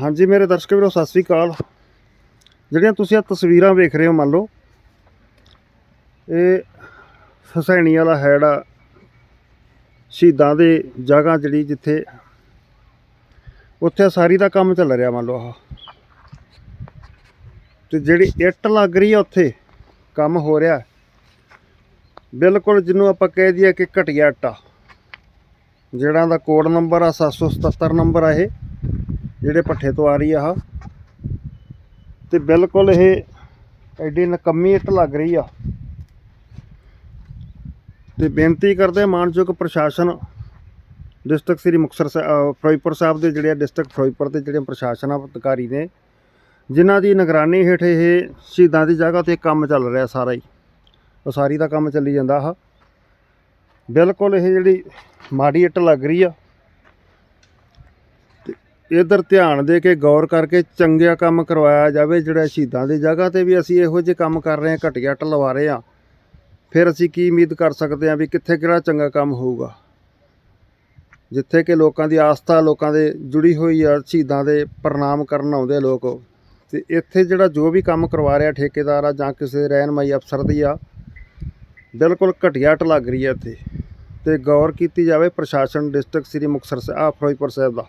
ਹਾਂਜੀ ਮੇਰੇ ਦਰਸ਼ਕ ਵੀਰੋ, ਸਤਿ ਸ੍ਰੀ ਅਕਾਲ। ਜਿਹੜੀਆਂ ਤੁਸੀਂ ਆ ਤਸਵੀਰਾਂ ਵੇਖ ਰਹੇ ਹੋ, ਮੰਨ ਲਓ, ਇਹ ਹਸੈਣੀ ਵਾਲਾ ਹੈਡ ਸ਼ਹੀਦਾਂ ਦੇ ਜਗ੍ਹਾ ਜਿਹੜੀ ਜਿੱਥੇ ਉੱਥੇ ਸਾਰੀ ਦਾ ਕੰਮ ਚੱਲ ਰਿਹਾ, ਮੰਨ ਲਓ ਆਹ। ਤੇ ਜਿਹੜੀ ਇੱਟ ਲੱਗ ਰਹੀ ਆ ਉੱਥੇ, ਕੰਮ ਹੋ ਰਿਹਾ। ਬਿਲਕੁਲ ਜਿਹਨੂੰ ਆਪਾਂ ਕਹਿ ਦਈਏ ਕਿ ਘਟੀਆ ਇੱਟਾ ਜਿਹੜਾ ਦਾ ਕੋਡ ਨੰਬਰ ਆ 777 ਨੰਬਰ ਆ ਇਹ। ਜਿਹੜੇ ਪੱਠੇ ਤੋਂ ਆ ਰਹੀ ਆ ਆਹ। ਤੇ ਬਿਲਕੁਲ ਇਹ ਐਡੀ ਨਕੰਮੀ ਇੱਟ ਲੱਗ ਰਹੀ ਆ। ਤੇ ਬੇਨਤੀ ਕਰਦੇ ਮਾਨਯੋਗ ਪ੍ਰਸ਼ਾਸਨ, ਡਿਸਟ੍ਰਿਕਟ ਸ੍ਰੀ ਮੁਕਤਸਰ ਸਾਹਿਬ ਫਿਰੋਜ਼ਪੁਰ ਸਾਹਿਬ ਦੇ ਜਿਹੜੇ ਡਿਸਟ੍ਰਿਕਟ ਫਿਰੋਜ਼ਪੁਰ ਦੇ ਜਿਹੜੇ ਪ੍ਰਸ਼ਾਸਨ ਅਧਿਕਾਰੀ ਨੇ, ਜਿਨ੍ਹਾਂ ਦੀ ਨਿਗਰਾਨੀ ਹੇਠ ਇਹ ਸ਼ਹੀਦਾਂ ਦੀ ਜਗ੍ਹਾ ਤੇ ਕੰਮ ਚੱਲ ਰਿਹਾ ਸਾਰਾ ਹੀ। ਉਸਾਰੀ ਦਾ ਕੰਮ ਚੱਲੀ ਜਾਂਦਾ ਆ ਬਿਲਕੁਲ ਇਹ ਜਿਹੜੀ ਮਾੜੀ ਇੱਟ ਲੱਗ ਰਹੀ ਆ ਇਧਰ ਧਿਆਨ ਦੇ ਕੇ ਗੌਰ ਕਰਕੇ ਚੰਗਿਆ ਕੰਮ ਕਰਵਾਇਆ ਜਾਵੇ ਜਿਹੜਾ ਸ਼ਹੀਦਾਂ ਦੀ ਜਗ੍ਹਾ ਤੇ ਵੀ ਅਸੀਂ ਇਹੋ ਜਿਹੇ ਕੰਮ ਕਰ ਰਹੇ ਹਾਂ, ਘਟੀਆ ਇੱਟ ਲਵਾ ਰਹੇ ਹਾਂ। ਫਿਰ ਅਸੀਂ ਕੀ ਉਮੀਦ ਕਰ ਸਕਦੇ ਹਾਂ ਵੀ ਕਿੱਥੇ ਕਿਹੜਾ ਚੰਗਾ ਕੰਮ ਹੋਊਗਾ? ਜਿੱਥੇ ਕਿ ਲੋਕਾਂ ਦੀ ਆਸਥਾ, ਲੋਕਾਂ ਦੇ ਜੁੜੀ ਹੋਈ ਆ, ਸ਼ਹੀਦਾਂ ਦੇ ਪ੍ਰਣਾਮ ਕਰਨ ਆਉਂਦੇ ਆ ਲੋਕ। ਤੇ ਇੱਥੇ ਜਿਹੜਾ ਜੋ ਵੀ ਕੰਮ ਕਰਵਾ ਰਿਹਾ ਠੇਕੇਦਾਰ ਆ ਜਾਂ ਕਿਸੇ ਰਹਿਨਮਾਈ ਅਫਸਰ ਦੀ ਆ, ਬਿਲਕੁਲ ਘਟੀਆ ਟ ਲੱਗ ਰਹੀ ਹੈ ਇੱਥੇ। ਤੇ ਗੌਰ ਕੀਤੀ ਜਾਵੇ ਪ੍ਰਸ਼ਾਸਨ ਡਿਸਟ੍ਰਿਕਟ ਸ੍ਰੀ ਮੁਕਤਸਰ ਸਾਹਿਬ ਫਿਰੋਜ਼ਪੁਰ ਸਾਹਿਬ ਦਾ।